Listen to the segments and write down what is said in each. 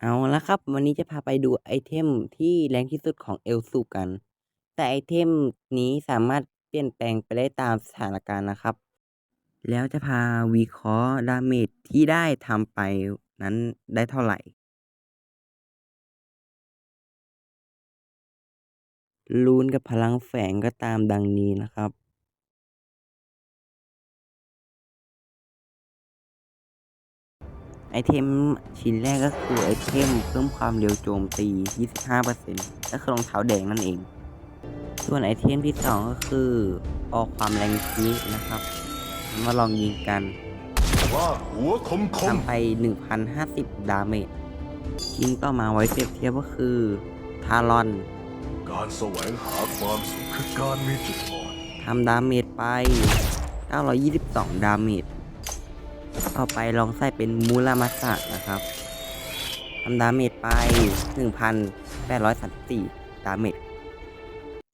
เอาละครับ วันนี้จะพาไปดูไอเทมที่แรงที่สุดของเอลซูกัน แต่ไอเทมนี้สามารถเปลี่ยนแปลงไปได้ตามสถานการณ์นะครับ แล้วจะพาวิเคราะห์ดาเมจที่ได้ทำไปนั้นได้เท่าไหร่ ลูนกับพลังแฝงก็ตามดังนี้นะครับ ไอเทมชิ้นแรกก็คือไอเทมเพิ่มความเร็วโจมตี 25%ก็คือรองเท้าแดงนั่นเอง ส่วนไอเทมที่ 2 ก็คือออกความแรงคีนะครับ มาลองยิงกันว่าหัวคมคมทำไป 1,050 ดาเมจชิ้นต่อมาไว้เปรียบเทียบก็คือทารอน การแสวงหาความสุขคือการมีจุดอ่อนทำดาเมจไป 922 ดาเมจ ต่อไปลองใส่เป็นมูรามาสะนะครับทำดาเมจไป 1,834 ดาเมจ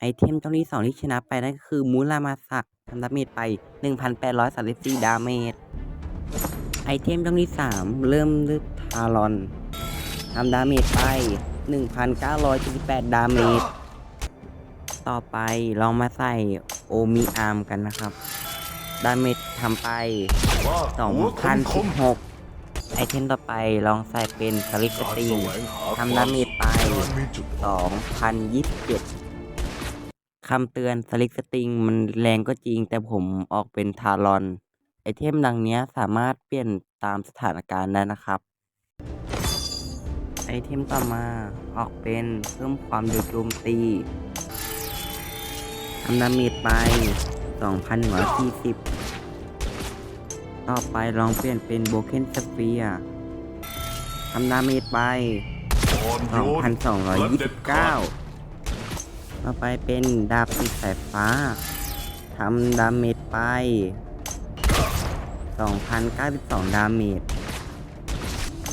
ไอเทมตัวที่สองที่ชนะไปนั่นก็คือมูรามาสะทำดาเมจไป 1,834 ดาเมจ ไอเทมตัวที่สามเริ่มด้วยทารอนทำดาเมจไป 1,978 ดาเมจ ต่อไปลองมาใส่โอมิอาร์มกันนะครับ ดาเมจทำไปว่าหัวคมคม2,016 ไอเทมต่อไปลองใส่เป็นสลิกการตีแสงวงหาทำดาเมจไปการมีจุดอ่อน2,027 คำเตือนสลิกสติงมันแรงก็จริง แต่ผมออกเป็นทารอน ไอเทมดังเนี้ยสามารถเปลี่ยนตามสถานการณ์ได้นะครับ ไอเทมต่อมาออกเป็นเพิ่มความเร็วโจมตีทำดาเมจไป 2,140ต่อไปลองเปลี่ยนเป็นโบเกนสเฟียทำดาเมจไปอ่อนโยนและเด็ดขาด2,229 ต่อไปเป็นดาบปิดสายฟ้า ทำดาเมจไป 2,092 ดาเมจ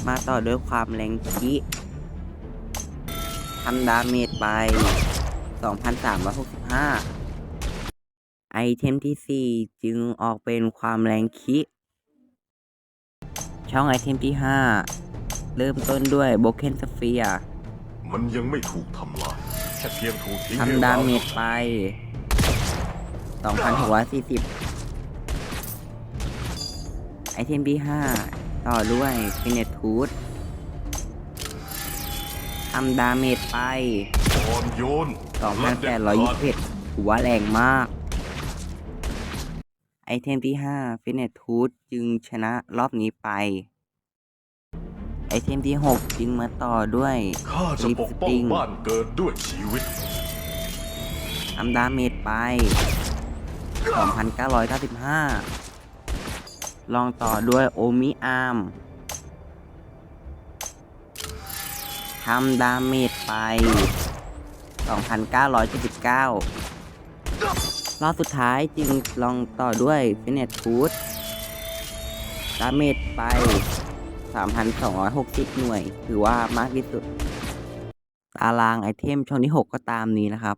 มาต่อด้วยความแรงคิทำดาเมจไป 2,365 ไอเทมที่ 4 จึงออกเป็นความแรงคิช่องไอเทมที่ 5 เริ่มต้นด้วยโบเกนสเฟียมันยังไม่ถูกทำลายแค่เพียงถูกทิ้งให้ทำดาร้างเมจไป 2,640 ไอเทมที่ 5 ต่อด้วยฟินเนทูดทำดาเมจไปอ่อนโยนและเด็ดขาด2,821ถือว่าแรงมาก ไอเทมที่5ฟินเนทูดจึงชนะรอบนี้ไป ไอเทมที่ 6 จึงมาต่อด้วยข้าจะปกป้องบ้านเกิดด้วยชีวิตทำดาเมจไป 2,995 ลองต่อด้วยโอมิอาร์มทำดาเมจไป 2,979 รอบสุดท้ายจึงลองต่อด้วยฟินเนตฟูดดาเมจไป 3,260 หน่วย ถือว่ามากที่สุด ตารางไอเทมช่องที่ 6 ก็ตามนี้นะครับ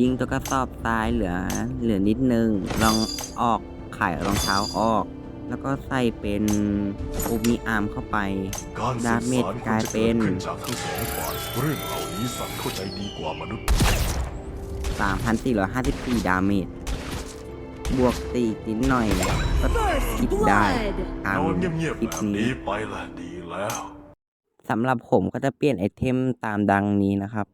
ยิงตัวกระสอบทรายเหลือเหลือนิดนึง ลองออกไขายรองเท้าออก แล้วก็ใส่เป็นโอมิอาร์มเข้าไป การดาสื่อเมจสารกลายควรจะเป็เกิดนขึ้นจากทั้งสองฝ่ายเรื่องเหล่านี้สัตว์เข้าใจดีกว่ามนุษย์ 3,454 ดาเมจ บวกตีอีกนิดหน่อย ก็คิดได้ตามนอนเงียบคๆลิปแบบนี้นี้ไปละดีแล้ว สำหรับผมก็จะเปลี่ยนไอเทมตามดังนี้นะครับ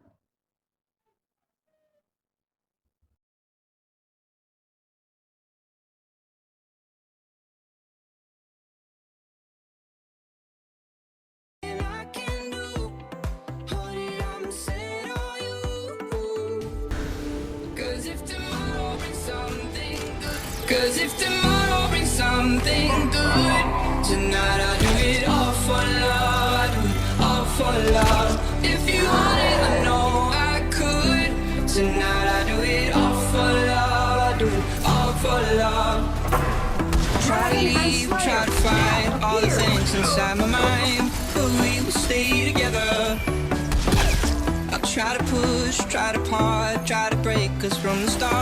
if tomorrow brings something good, cause if tomorrow brings something good, tonight I do it all for love. I do it all for love. If you want it, I know I could. Tonight I do it all for love. I do it all for love. Try to leave, try to find all the things inside my mind, but we will stay together. I'll try to push, try to part, try to break us from the start,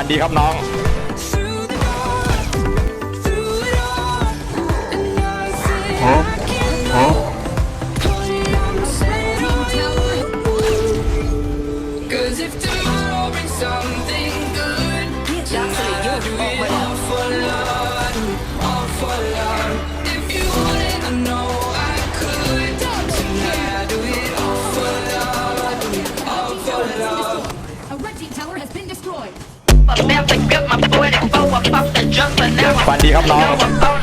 วันดีครับน้อง now ฝันดีครับน้อง